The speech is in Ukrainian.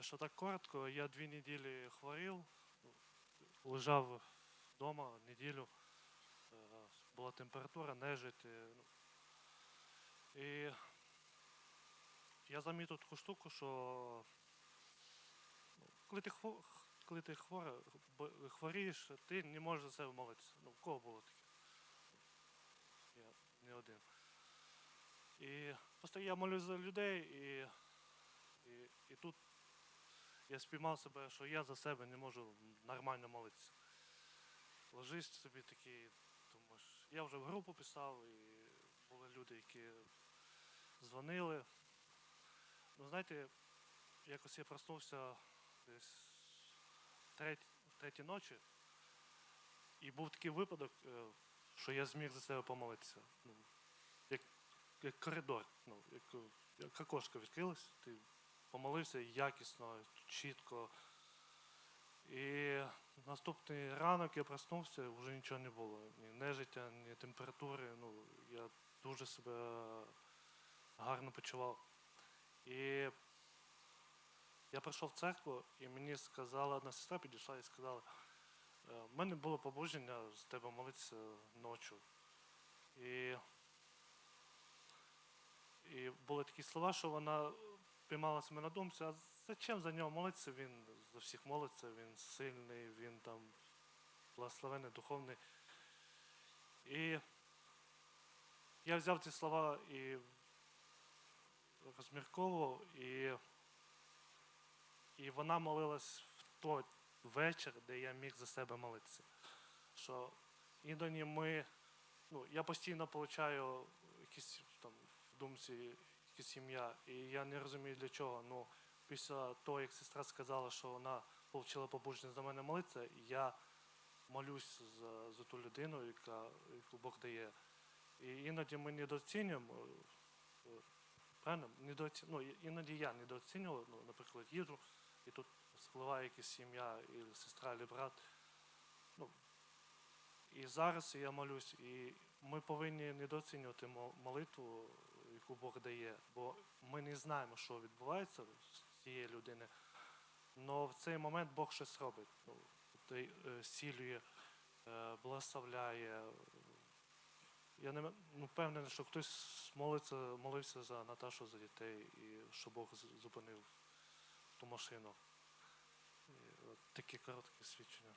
Якщо так коротко, я дві неділі хворів, лежав вдома неділю, е, була температура, нежить. е, ну. І я замітив таку штуку, що ну, коли ти, хво- коли ти хворий, хворієш, ти не можеш за себе молитися. Ну, в кого було таке? Я не один. І просто я молюсь за людей, і, і, і тут я спіймав себе, що я за себе не можу нормально молитися. Ложись собі такий, думаєш, я вже в групу писав, і були люди, які дзвонили. Ну, знаєте, якось я проснувся десь треть, третій ночі, і був такий випадок, е, що я зміг за себе помолитися. Ну, як, як коридор, ну, як, як окошко відкрилось, ти помолився якісно, чітко. І наступний ранок я проснувся, вже нічого не було. Ні нежиття, ні температури. Ну, я дуже себе гарно почував. І я прийшов в церкву, і мені сказала одна сестра, підійшла і сказала, «Е, в мене було побуження з тебе молитися ночі. І, і були такі слова, що вона піймала себе на думці, а зачем за нього молитися? Він за всіх молиться, він сильний, він там благословений, духовний. І я взяв ці слова і розмірковував, і, і вона молилась в той вечір, де я міг за себе молитися. Що іноді ми, ну, я постійно получаю якісь там в думці якесь ім'я, і я не розумію для чого. Ну, після того, як сестра сказала, що вона отримала побужність за мене молитися, я молюсь за, за ту людину, яка, яку Бог дає. І іноді ми недооцінюємо, е, правильно? Недооці... Ну, іноді я недооцінював, ну, наприклад, їжу, і тут спливає якесь ім'я, і сестра, і брат. Ну, і зараз я молюсь, і ми повинні недооцінювати молитву, яку Бог дає, бо ми не знаємо, що відбувається з цієї людини. Але в цей момент Бог щось робить. Ну, тобто, е, е, благословляє. Я не ну, впевнений, що хтось молиться, молився за Наташу, за дітей, і що Бог зупинив ту машину. І от такі короткі свідчення.